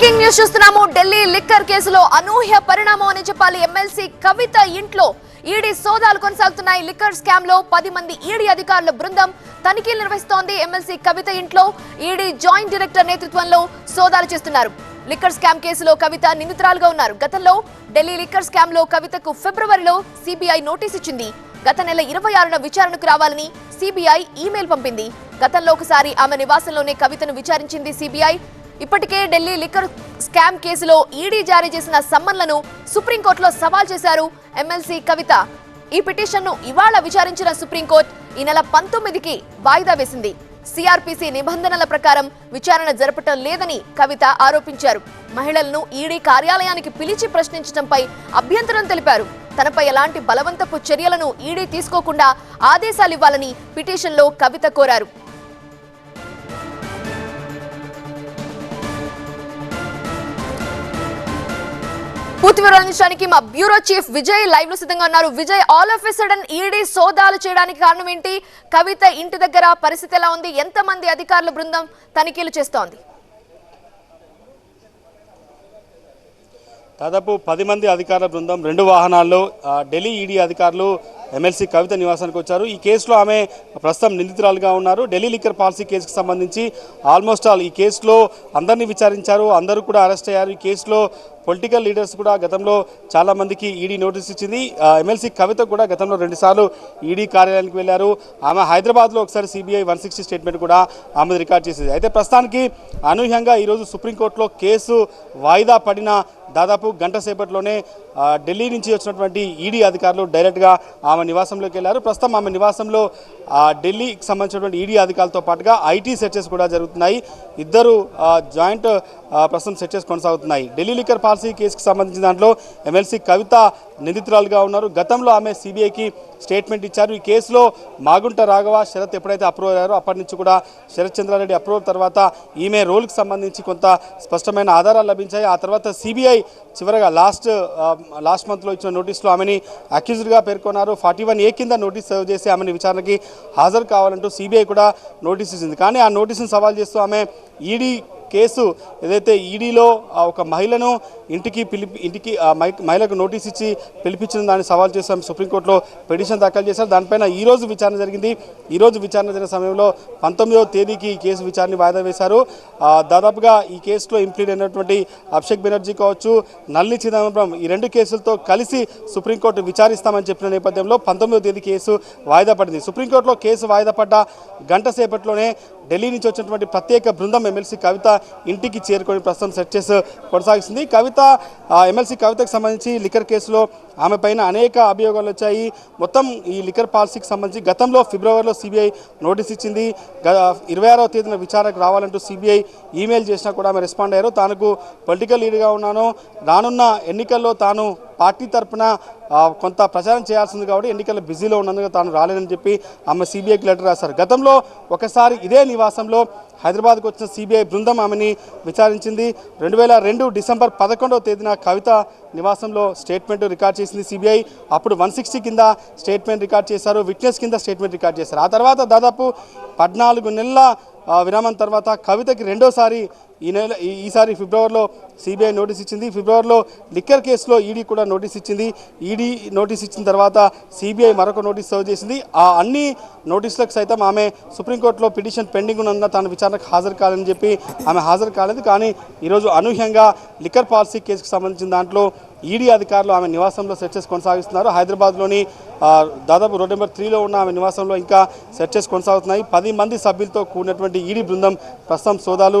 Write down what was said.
Breaking news చూస్తున్నాము. Delhi liquor కేసులో అనూహ్య పరిణామం అని చెప్పాలి ఎమ్మెల్సీ కవిత ఇంట్లో. ఈడీ సోదాలు కొనసాగుతున్నాయి. లిక్కర్ స్కామ్లో పది మంది ఈడీ అధికారుల బృందం తనిఖీలు నిర్వహిస్తోంది ఎమ్మెల్సీ కవిత ఇంట్లో. ఈడీ జాయింట్ డైరెక్టర్ నేతృత్వంలో సోదాలు చేస్తున్నారు. లిక్కర్ స్కామ్ కేసులో కవిత నిందితురాలుగా ఉన్నారు. గతంలో ఢిల్లీ లిక్కర్ స్కామ్లో కవితకు ఫిబ్రవరిలో సిబిఐ నోటీస్ ఇచ్చింది. గత నెల ఇరవై ఆరున విచారణకు రావాలని సిబిఐ ఈమెయిల్ పంపింది. గతంలో ఒకసారి ఆమె నివాసంలోనే కవితను విచారించింది సిబిఐ. ఇప్పటికే ఢిల్లీ లిక్కర్ స్కామ్ కేసులో ఈడీ జారీ చేసిన సమ్మన్లను సుప్రీంకోర్టులో సవాల్ చేశారు ఎమ్మెల్సీ కవిత. ఈ పిటిషన్ను ఇవాళ విచారించిన సుప్రీంకోర్టు ఈ నెల పంతొమ్మిదికి వాయిదా వేసింది. సిఆర్పిసి నిబంధనల ప్రకారం విచారణ జరపటం లేదని కవిత ఆరోపించారు. మహిళలను ఈడీ కార్యాలయానికి పిలిచి ప్రశ్నించడంపై అభ్యంతరం తెలిపారు. తనపై ఎలాంటి బలవంతపు చర్యలను ఈడీ తీసుకోకుండా ఆదేశాలివ్వాలని పిటిషన్లో కవిత కోరారు. పూర్తి వివరించడానికి మా బ్యూరో చీఫ్ విజయ్ లైవ్లో సిద్ధంగా ఉన్నారు. Vijay all of a sudden ED సోదాలు చేయడానికి కారణం ఏంటి? కవిత ఇంటి దగ్గర పరిస్థితి ఎలా ఉంది? ఎంత మంది అధికారుల బృందం తనిఖీలు చేస్తోంది? దాదాపు పది మంది అధికారుల బృందం రెండు వాహనాల్లో ఢిల్లీ ఈడీ అధికారులు ఎమ్మెల్సీ కవిత నివాసానికి వచ్చారు. ఈ కేసులో ఆమె ప్రస్తుతం నిందితురాలుగా ఉన్నారు. ఢిల్లీ లిక్కర్ పాలసీ కేసుకు సంబంధించి ఆల్మోస్ట్ ఆల్ ఈ కేసులో అందరినీ విచారించారు. అందరూ కూడా అరెస్ట్ అయ్యారు. ఈ కేసులో పొలిటికల్ లీడర్స్ కూడా గతంలో చాలామందికి ఈడీ నోటీస్ ఇచ్చింది. ఎమ్మెల్సీ కవిత కూడా గతంలో రెండుసార్లు ఈడీ కార్యాలయానికి వెళ్ళారు. ఆమె హైదరాబాద్లో ఒకసారి సిబిఐ వన్ సిక్స్టీ స్టేట్మెంట్ కూడా ఆమె రికార్డ్ చేసింది. అయితే ప్రస్తుతానికి అనూహ్యంగా ఈరోజు సుప్రీంకోర్టులో కేసు వాయిదా పడిన దాదాపు గంట సేపట్లోనే ఢిల్లీ నుంచి వచ్చినటువంటి ఈడీ అధికారులు డైరెక్ట్గా ఆమె నివాసంలోకి వెళ్ళారు. ప్రస్తుతం ఆమె నివాసంలో ఢిల్లీకి సంబంధించినటువంటి ఈడీ అధికారులతో పాటుగా ఐటీ సెర్చెస్ కూడా జరుగుతున్నాయి. ఇద్దరు జాయింట్ ప్రస్తుతం సెర్చెస్ కొనసాగుతున్నాయి. ఢిల్లీ లిక్కర్ పాలసీ కేసుకు సంబంధించిన దాంట్లో ఎమ్మెల్సీ కవిత నిందితురాలుగా ఉన్నారు. గతంలో ఆమె సిబిఐకి స్టేట్మెంట్ ఇచ్చారు. ఈ కేసులో మాగుంట రాఘవ శరత్ ఎప్పుడైతే అప్రూవ్ అయ్యారో అప్పటి నుంచి కూడా శరత్ చంద్రారెడ్డి అప్రూవ్ తర్వాత ఈమె రోల్కి సంబంధించి కొంత స్పష్టమైన ఆధారాలు లభించాయి. ఆ తర్వాత సిబిఐ చివరగా లాస్ట్ లాస్ట్ మంత్లో ఇచ్చిన నోటీస్లో ఆమెని అక్యూజ్డ్గా పేర్కొన్నారు. ఫార్టీ వన్ ఏ కింద నోటీస్ సర్వ్ చేసి ఆమెని విచారణకి హాజరు కావాలంటూ సిబిఐ కూడా నోటీస్ ఇచ్చింది. కానీ ఆ నోటీసును సవాల్ చేస్తూ ఆమె ఈడీ కేసు ఏదైతే ఈడీలో ఆ ఒక మహిళను ఇంటికి పిలిపి ఇంటికి మహిళకు నోటీస్ ఇచ్చి పిలిపించిన దాన్ని సవాల్ చేశాం సుప్రీంకోర్టులో పిటిషన్ దాఖలు చేశారు. దానిపైన ఈరోజు విచారణ జరిగింది. ఈరోజు విచారణ జరిగిన సమయంలో పంతొమ్మిదవ తేదీకి ఈ కేసు విచారణ వాయిదా వేశారు. దాదాపుగా ఈ కేసులో ఇంప్లీడ్ అయినటువంటి అభిషేక్ బెనర్జీ కావచ్చు నల్లి చిదంబరం ఈ రెండు కేసులతో కలిసి సుప్రీంకోర్టు విచారిస్తామని చెప్పిన నేపథ్యంలో పంతొమ్మిదవ తేదీ కేసు వాయిదా పడింది. సుప్రీంకోర్టులో కేసు వాయిదా పడ్డ గంట సేపట్లోనే ఢిల్లీ నుంచి వచ్చినటువంటి ప్రత్యేక బృందం ఎమ్మెల్సీ కవిత ఇంటికి చేరుకొని ప్రస్తుతం సెర్చెస్ కొనసాగిస్తుంది. కవిత ఎమ్మెల్సీ కవితకు సంబంధించి లిక్కర్ కేసులో ఆమె పైన అనేక అభియోగాలు వచ్చాయి. మొత్తం ఈ లిక్కర్ పాలసీకి సంబంధించి గతంలో ఫిబ్రవరిలో సిబిఐ నోటీస్ ఇచ్చింది. గ- ఇరవై ఆరవ తేదీన విచారణకు రావాలంటూ సిబిఐ ఈమెయిల్ చేసినా కూడా ఆమె రెస్పాండ్ అయ్యారు. తానుకు పొలిటికల్ లీడర్గా ఉన్నాను. రానున్న ఎన్నికల్లో తాను పార్టీ తరపున కొంత ప్రచారం చేయాల్సింది కాబట్టి ఎన్నికల్లో బిజీలో ఉన్నందుకు తాను రాలేదని చెప్పి ఆమె సిబిఐకి లెటర్ రాశారు. గతంలో ఒకసారి ఇదే నివాసంలో హైదరాబాద్కు వచ్చిన సిబిఐ బృందం ఆమెని విచారించింది. రెండు వేల రెండు డిసెంబర్ పదకొండవ తేదీన కవిత నివాసంలో స్టేట్మెంట్ రికార్డ్ చేసింది సిబిఐ. అప్పుడు వన్ సిక్స్టీ కింద స్టేట్మెంట్ రికార్డ్ చేశారు విట్నెస్ కింద స్టేట్మెంట్ రికార్డ్ చేశారు. ఆ తర్వాత దాదాపు పద్నాలుగు నెలల విరామం తర్వాత కవితకి రెండోసారి ఈ నెల ఈసారి ఫిబ్రవరిలో సిబిఐ నోటీస్ ఇచ్చింది. ఫిబ్రవరిలో లిక్కర్ కేసులో ఈడీ కూడా నోటీస్ ఇచ్చింది. ఈడీ నోటీస్ ఇచ్చిన తర్వాత సిబిఐ మరొక నోటీస్ సర్వ్ చేసింది. ఆ అన్ని నోటీసులకు సైతం ఆమె సుప్రీంకోర్టులో పిటిషన్ పెండింగ్ ఉన్నందున తాను విచారణకు హాజరు కాలని చెప్పి ఆమె హాజరు కాలేదు. కానీ ఈరోజు అనూహ్యంగా లిక్కర్ పాలసీ కేసుకు సంబంధించిన దాంట్లో ఈడీ అధికారులు ఆమె నివాసంలో సెర్చెస్ కొనసాగిస్తున్నారు. హైదరాబాద్లోని ఆ, దాదాపు రోడ్ నెంబర్ త్రీలో ఉన్న ఆమె నివాసంలో ఇంకా సెర్చెస్ కొనసాగుతున్నాయి. పది మంది సభ్యులతో కూడినటువంటి ఈడీ బృందం ప్రస్తుతం సోదాలు